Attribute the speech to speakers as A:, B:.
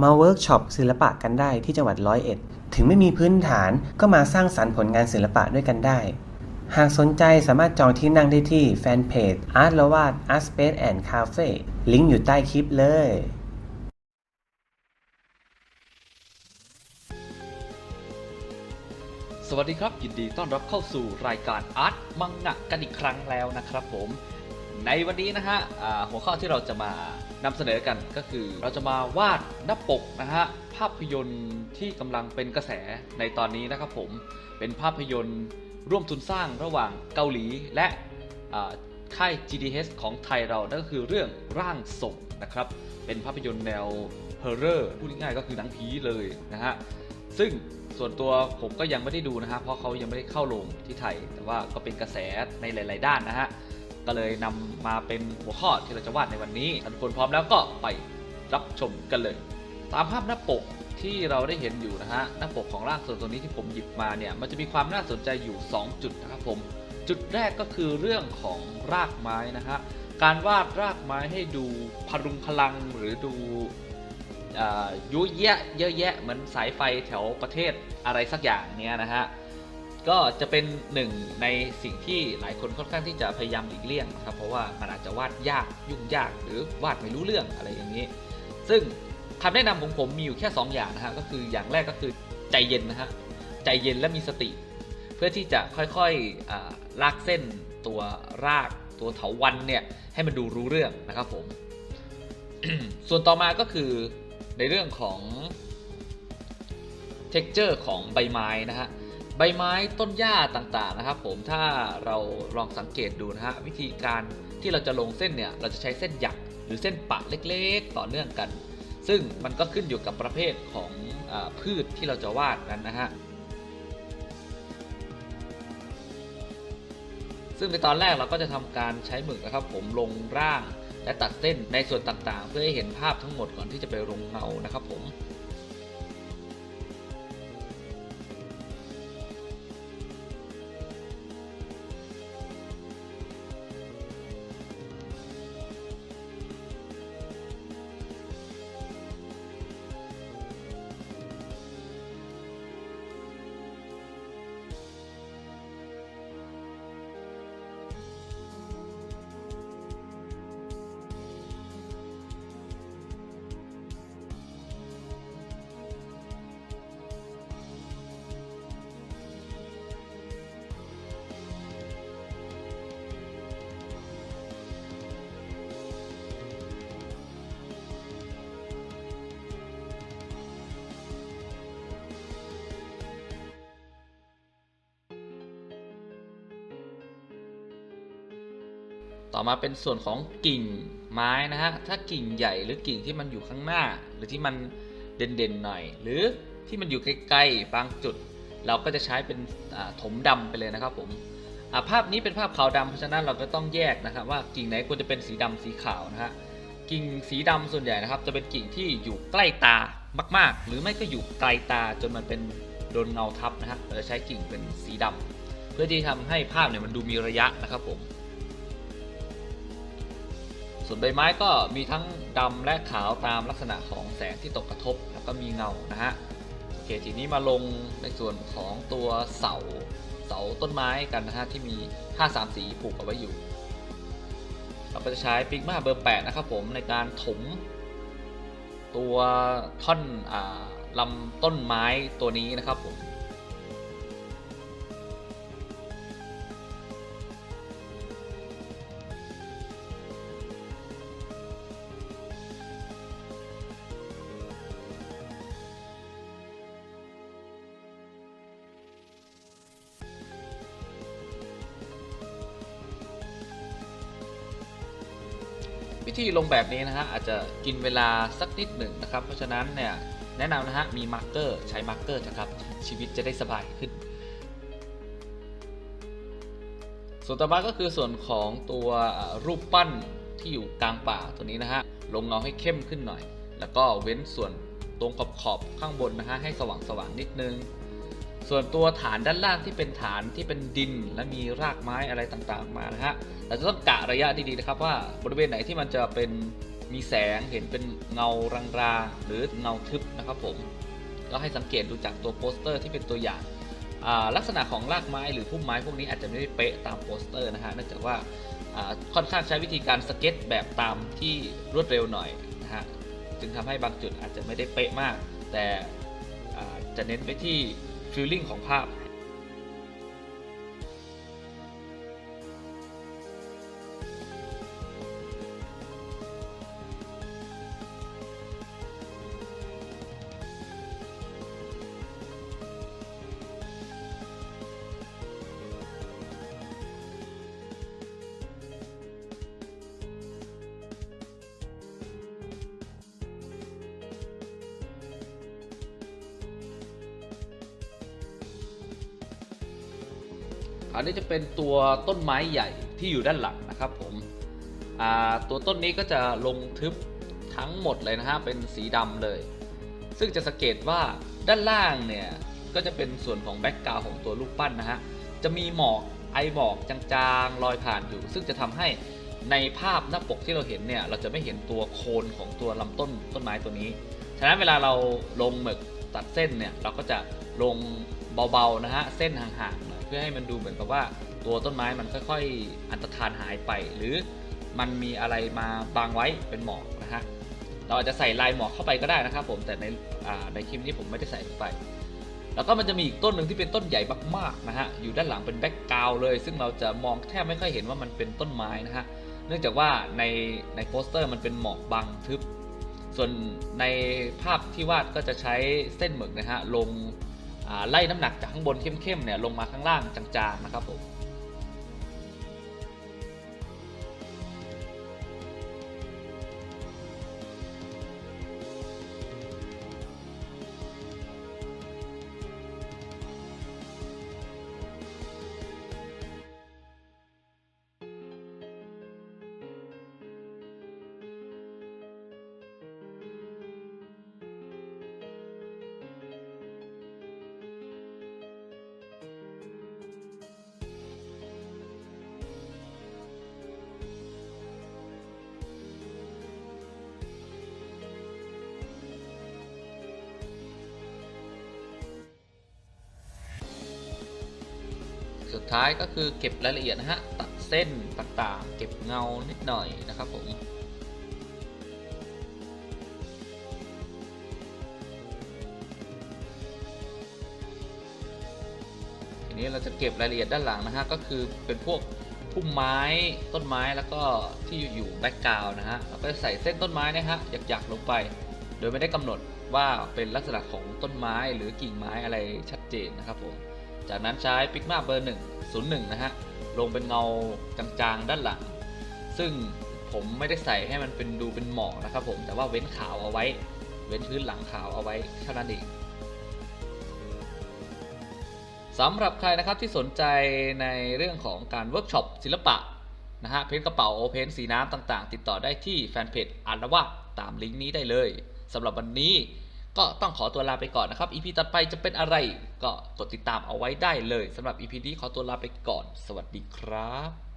A: มาเวิร์กช็อปศิลปะกันได้ที่จังหวัดร้อยเอ็ด ถึงไม่มีพื้นฐานก็มาสร้างสรรค์ผลงานศิลปะด้วยกันได้ หากสนใจสามารถจองที่นั่งได้ที่แฟนเพจ Art ละวาด Art Space and Cafe ลิงก์อยู่ใต้คลิปเลย
B: สวัสดีครับ ยินดีต้อนรับเข้าสู่รายการอาร์ตมังงะกันอีกครั้งแล้วนะครับผม ในวันนี้นะฮะหัวข้อที่เราจะมานำเสนอกันก็คือ เราจะมาวาดหน้าปกนะฮะภาพยนตร์ที่กำลังเป็นกระแสในตอนนี้นะครับผมเป็นภาพยนตร์ร่วมทุนสร้างระหว่างเกาหลีและค่าย GDH ของไทยเรา นั่นก็คือเรื่องร่างทรงนะครับ เป็นภาพยนตร์แนวฮอร์เรอร์พูดง่ายๆก็คือหนังผีเลยนะฮะ ซึ่งส่วนตัวผมก็ยังไม่ได้ดูนะฮะ เพราะเขายังไม่ได้เข้าลงที่ไทย แต่ว่าก็เป็นกระแสในหลาย ๆ ด้านนะฮะ ก็เลยนำมาเป็นหัวข้อที่เราจะวาดในวันนี้ท่านคนพร้อมแล้วก็ไปรับชมกันเลย ตามภาพหน้าปกที่เราได้เห็นอยู่นะฮะหน้าปกของร่างทรงตัวนี้ที่ผมหยิบมาเนี่ยมันจะมีความน่าสนใจอยู่ 2 จุดนะครับผมจุดแรกก็คือเรื่องของรากไม้นะฮะการวาดรากไม้ให้ดูพรุงพลังหรือดูอยุ่ยแยะเยอะแยะเหมือนสายไฟแถวประเทศอะไรสักอย่างเนี้ยนะฮะ ก็จะเป็นหนึ่งในสิ่งที่หลายคนค่อนข้างที่จะพยายามหลีกเลี่ยงครับเพราะว่ามันอาจจะวาดยากยุ่งยากหรือวาดไม่รู้เรื่องอะไรอย่างนี้ ซึ่งคำแนะนำของผมมีอยู่แค่ 2 อย่างนะฮะก็คืออย่างแรกก็คือใจเย็นนะฮะใจเย็นและมีสติ เพื่อที่จะค่อยๆลากเส้นตัวรากตัวเถาวันเนี่ยให้มันดูรู้เรื่องนะครับผม ส่วนต่อมาก็คือในเรื่องของ texture ของใบไม้นะฮะ ใบไม้ต้นหญ้าต่างๆนะครับ ผมถ้าเราลองสังเกตดูนะฮะวิธีการที่เราจะลงเส้นเนี่ยเราจะใช้เส้นหยักหรือเส้นปะเล็กๆ ต่อเนื่องกัน ซึ่งมันก็ขึ้นอยู่กับประเภทของอพืชที่เราจะวาดนั้นนะฮะซึ่งในตอนแรกเราก็จะทำการใช้หมึกนะครับ ผมลงร่างและตัดเส้นในส่วนต่างๆ เพื่อให้เห็นภาพทั้งหมดก่อนที่จะไปลงเงานะครับ ผม ต่อมาเป็นส่วนของกิ่งไม้นะฮะ ถ้ากิ่งใหญ่หรือกิ่งที่มันอยู่ข้างหน้า หรือที่มันเด่นๆหน่อย หรือที่มันอยู่ใกล้ๆบางจุด เราก็จะใช้เป็นถมดำไปเลยนะครับผมาภาพนี้เป็นภาพขาวดำเพราะฉะนั้นเราก็ต้องแยกนะครับว่ากิ่งไหนควรจะเป็นสีดำสีขาวนะฮะกิ่งสีดำส่วนใหญ่นะครับ จะเป็นกิ่งที่อยู่ใกล้ตามาก ๆ หรือไม่ก็อยู่ไกลตาจนมันเป็นโดนเงาทับนะฮะเราจะใช้กิ่งเป็นสีดำเพื่อที่ทำให้ภาพเนี่ยมันดูมีระยะนะครับผม ส่วนใบไม้ก็มีทั้งดำและขาวตามลักษณะของแสงที่ตกกระทบแล้วก็มีเงานะฮะโอเคทีนี้มาลงในส่วนของตัวเสาเสาต้นไม้กันนะฮะที่มีผ้าสามสีผูกเอาไว้อยู่ เราก็จะใช้ปิกมาเบอร์ 8 นะครับผมในการถม ตัวท่อนอลำต้นไม้ตัวนี้นะครับผม วิธีลงแบบนี้นะฮะอาจจะกินเวลาสักนิดหนึ่งนะครับ เพราะฉะนั้นเนี่ยแนะนำนะฮะมีมาร์กเกอร์ใช้มาร์กเกอร์นะครับชีวิตจะได้สบายขึ้น ส่วนต่อมาก็คือส่วนของตัวรูปปั้นที่อยู่กลางป่าตัวนี้นะฮะลงเงาให้เข้มขึ้นหน่อย แล้วก็เว้นส่วนตรงขอบขอบข้างบนนะฮะให้สว่างสว่างนิดนึง ส่วนตัวฐานด้านล่างที่เป็นฐานที่เป็นดินและมีรากไม้อะไรต่างๆมานะฮะเราจะต้องกะระยะดีๆนะครับว่าบริเวณไหนที่มันจะเป็นมีแสงเห็นเป็นเงารางๆหรือเงาทึบนะครับผมก็ให้สังเกตดูจากตัวโปสเตอร์ที่เป็นตัวอย่างลักษณะของรากไม้หรือพุ่มไม้พวกนี้อาจจะไม่ได้เป๊ะตามโปสเตอร์นะฮะเนื่องจากว่าค่อนข้างใช้วิธีการสเก็ตแบบตามที่รวดเร็วหน่อยนะฮะจึงทำให้บางจุดอาจจะไม่ได้เป๊ะมาก แต่จะเน้นไปที่ ฟีลลิ่งของภาพ อันนี้จะเป็นตัวต้นไม้ใหญ่ที่อยู่ด้านหลังนะครับผมตัวต้นนี้ก็จะลงทึบทั้งหมดเลยนะฮะเป็นสีดำเลย ซึ่งจะสังเกตว่าด้านล่างเนี่ยก็จะเป็นส่วนของแบ็กกราวของตัวรูปปั้นนะฮะจะมีหมอกไอหมอกจางๆลอยผ่านอยู่ ซึ่งจะทำให้ในภาพหน้าปกที่เราเห็นเนี่ยเราจะไม่เห็นตัวโคนของตัวลำต้นต้นไม้ตัวนี้ ฉะนั้นเวลาเราลงหมึกตัดเส้นเนี่ยเราก็จะลงเบาๆนะฮะเส้นห่างๆ พื่อให้มันดูเหมือนกับว่าตัวต้นไม้มันค่อยๆ อันตรธานหายไป หรือมันมีอะไรมาบังไว้เป็นหมอกนะฮะเราอาจจะใส่ลายหมอกเข้าไปก็ได้นะครับผมแต่ในในคลิปนี้ผมไม่ได้ใส่ลงไป แล้วก็มันจะมีอีกต้นหนึ่งที่เป็นต้นใหญ่มากๆนะฮะอยู่ด้านหลังเป็นแบ็กกราวเลย ซึ่งเราจะมองแทบไม่ค่อยเห็นว่ามันเป็นต้นไม้นะฮะเนื่องจากว่าในในโปสเตอร์มันเป็นหมอกบังทึบส่วนในภาพที่วาดก็จะใช้เส้นหมึกนะฮะลง ไล่น้ำหนักจากข้างบนเข้มๆเนี่ยลงมาข้างล่างจางๆนะครับผม สุดท้ายก็คือเก็บรายละเอียดนะฮะตัดเส้นต่างๆ เก็บเงานิดหน่อยนะครับผมทีนี้เราจะเก็บรายละเอียดด้านหลังนะฮะก็คือเป็นพวกพุ่มไม้ต้นไม้แล้วก็ที่อยู่แบ็กกราวนะฮะเราก็จะใส่เส้นต้นไม้นะฮะหยักๆลงไป โดยไม่ได้กำหนดว่าเป็นลักษณะของต้นไม้หรือกิ่งไม้อะไรชัดเจนนะครับผม จากนั้นใช้ปิกมาเบอร์1 01 นะฮะ ลงเป็นเงาจางๆด้านหลัง ซึ่งผมไม่ได้ใส่ให้มันเป็นดูเป็นหมอกนะครับผมแต่ว่าเว้นขาวเอาไว้ เว้นพื้นหลังขาวเอาไว้เท่านั้นเองสำหรับใครนะครับที่สนใจในเรื่องของการเวิร์กช็อปศิลปะนะฮะเพ้นกระเป๋าเพ้นสีน้ำต่างๆ ติดต่อได้ที่แฟนเพจอานวะตามลิงก์นี้ได้เลยสำหรับวันนี้ ก็ต้องขอตัวลาไปก่อนนะครับ EP ต่อไปจะเป็นอะไร ก็กดติดตามเอาไว้ได้เลยสำหรับ EP นี้ขอตัวลาไปก่อน สวัสดีครับ